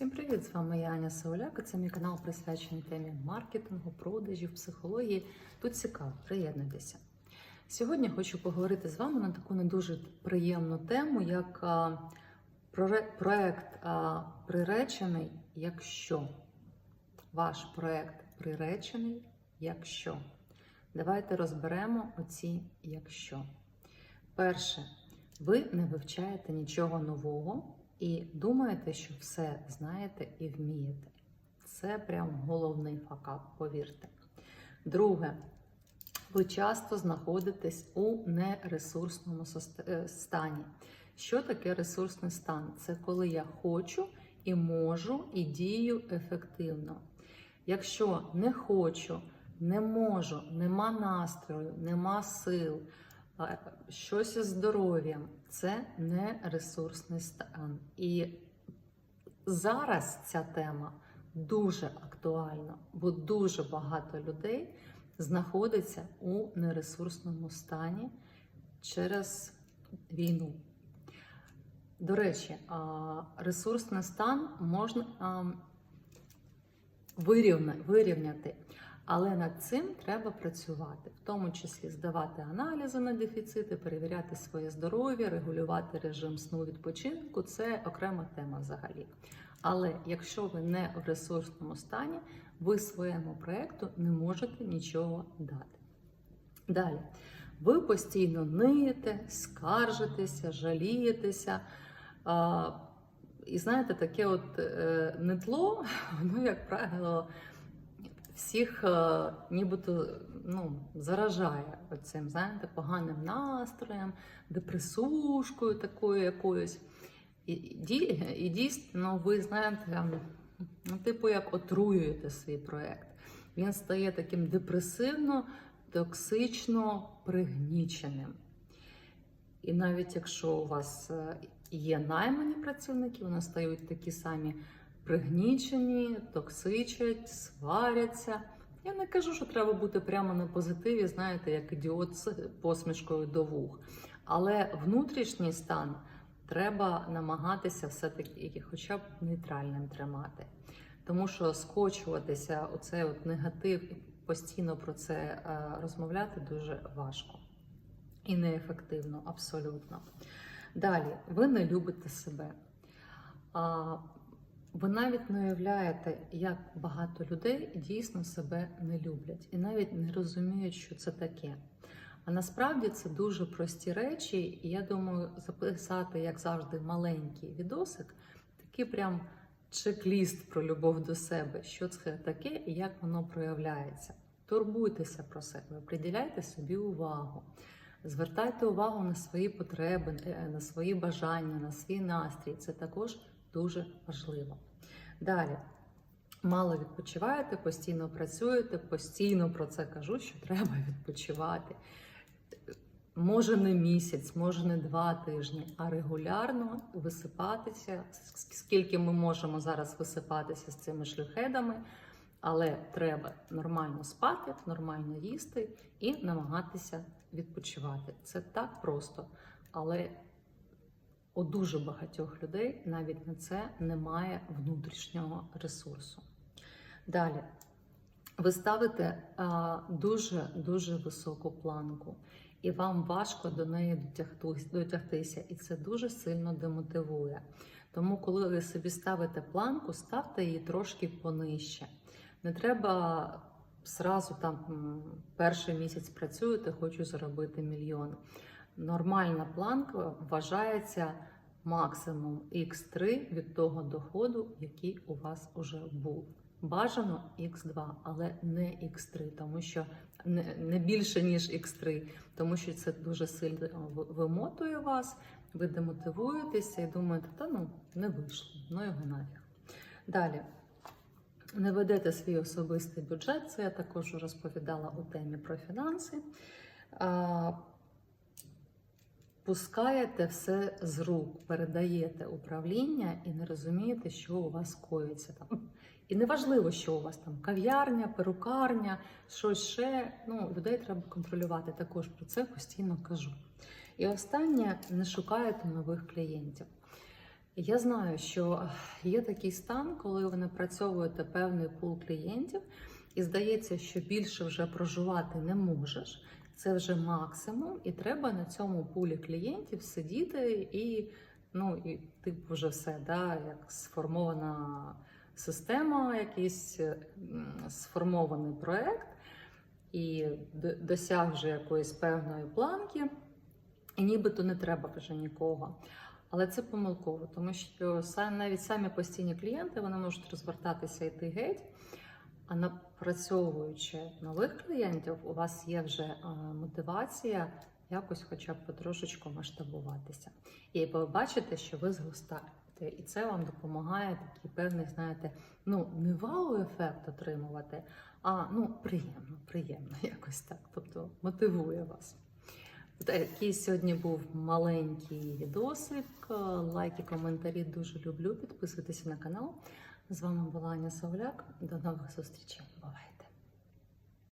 Всім привіт! З вами я Аня Сауляк. Це мій канал присвячений темі маркетингу, продажів, психології. Тут цікаво, приєднуйтеся. Сьогодні хочу поговорити з вами на таку не дуже приємну тему, як проект приречений, якщо ваш проект приречений, якщо. Давайте розберемо оці якщо. Перше, ви не вивчаєте нічого нового і думаєте, що все знаєте і вмієте. Це прям головний факап, повірте. Друге, ви часто знаходитесь у нересурсному е, стані. Що таке ресурсний стан? Це коли я хочу і можу, і дію ефективно. Якщо не хочу, не можу, нема настрою, нема сил, щось із здоров'ям, це не ресурсний стан. І зараз ця тема дуже актуальна, бо дуже багато людей знаходиться у нересурсному стані через війну. До речі, ресурсний стан можна вирівняти, але над цим треба працювати, в тому числі здавати аналізи на дефіцити, перевіряти своє здоров'я, регулювати режим сну відпочинку це окрема тема взагалі. Але якщо ви не в ресурсному стані, ви своєму проєкту не можете нічого дати. Далі, ви постійно ниєте, скаржитеся, жалієтеся. І знаєте, таке от е, нетло, воно, як правило, всіх е, нібито ну, заражає оцим, знаєте, поганим настроєм, депресушкою такою якоюсь. І, і дійсно, ви знаєте, ну, типу, як отруюєте свій проєкт. Він стає таким депресивно, токсично пригніченим. І навіть якщо у вас е, є наймані працівники, вони стають такі самі пригнічені, токсичать, сваряться. Я не кажу, що треба бути прямо на позитиві, знаєте, як ідіот з посмішкою до вух. Але внутрішній стан треба намагатися все-таки хоча б нейтральним тримати. Тому що скочуватися, оцей от негатив, і постійно про це е, розмовляти дуже важко і неефективно, абсолютно. Далі, ви не любите себе. Ви навіть не уявляєте, як багато людей дійсно себе не люблять і навіть не розуміють, що це таке. А насправді це дуже прості речі, і я думаю, записати, як завжди, маленький відосик, такий прям чек-ліст про любов до себе, що це таке і як воно проявляється. Турбуйтеся про себе, приділяйте собі увагу. Звертайте увагу на свої потреби, на свої бажання, на свій настрій. Це також дуже важливо. Далі. Мало відпочиваєте, постійно працюєте, постійно про це кажу, що треба відпочивати. Може не місяць, може не два тижні, а регулярно висипатися, скільки ми можемо зараз висипатися з цими шлюхедами, але треба нормально спати, нормально їсти і намагатися відпочивати. Це так просто, але у дуже багатьох людей навіть на це немає внутрішнього ресурсу. Далі. Ви ставите дуже дуже високу планку, і вам важко до неї дотягтися, і це дуже сильно демотивує. Тому, коли ви собі ставите планку, ставте її трошки понижче. Не треба зразу там перший місяць працюєте, хочу заробити мільйон. Нормальна планка вважається максимум x3 від того доходу, який у вас вже був. Бажано x2, але не x3, тому що не, не більше ніж x3, тому що це дуже сильно вимотує вас, ви демотивуєтеся і думаєте, та ну не вийшло, ну його нафіг. Далі. Не ведете свій особистий бюджет, це я також розповідала у темі про фінанси. Пускаєте все з рук, передаєте управління і не розумієте, що у вас коїться там. І неважливо, що у вас там кав'ярня, перукарня, щось ще. Ну, людей треба контролювати. Також про це постійно кажу. І останнє не шукаєте нових клієнтів. Я знаю, що є такий стан, коли ви напрацьовуєте певний пул клієнтів, і здається, що більше вже проживати не можеш. Це вже максимум, і треба на цьому пулі клієнтів сидіти і ну і типу вже все, да, як сформована система, якийсь сформований проект, і досяг вже якоїсь певної планки, і нібито не треба вже нікого. Але це помилково, тому що навіть самі постійні клієнти вони можуть розвертатися йти геть. А напрацьовуючи нових клієнтів, у вас є вже е, мотивація якось, хоча б потрошечку масштабуватися. І ви бачите, що ви зростаєте, і це вам допомагає такий певний, знаєте, ну не вау-ефект отримувати, а ну приємно, приємно якось так. Тобто мотивує вас. Такий сьогодні був маленький відосик. Лайки, коментарі дуже люблю. Підписуйтеся на канал. З вами була Аня Савляк. До нових зустрічей. Бувайте!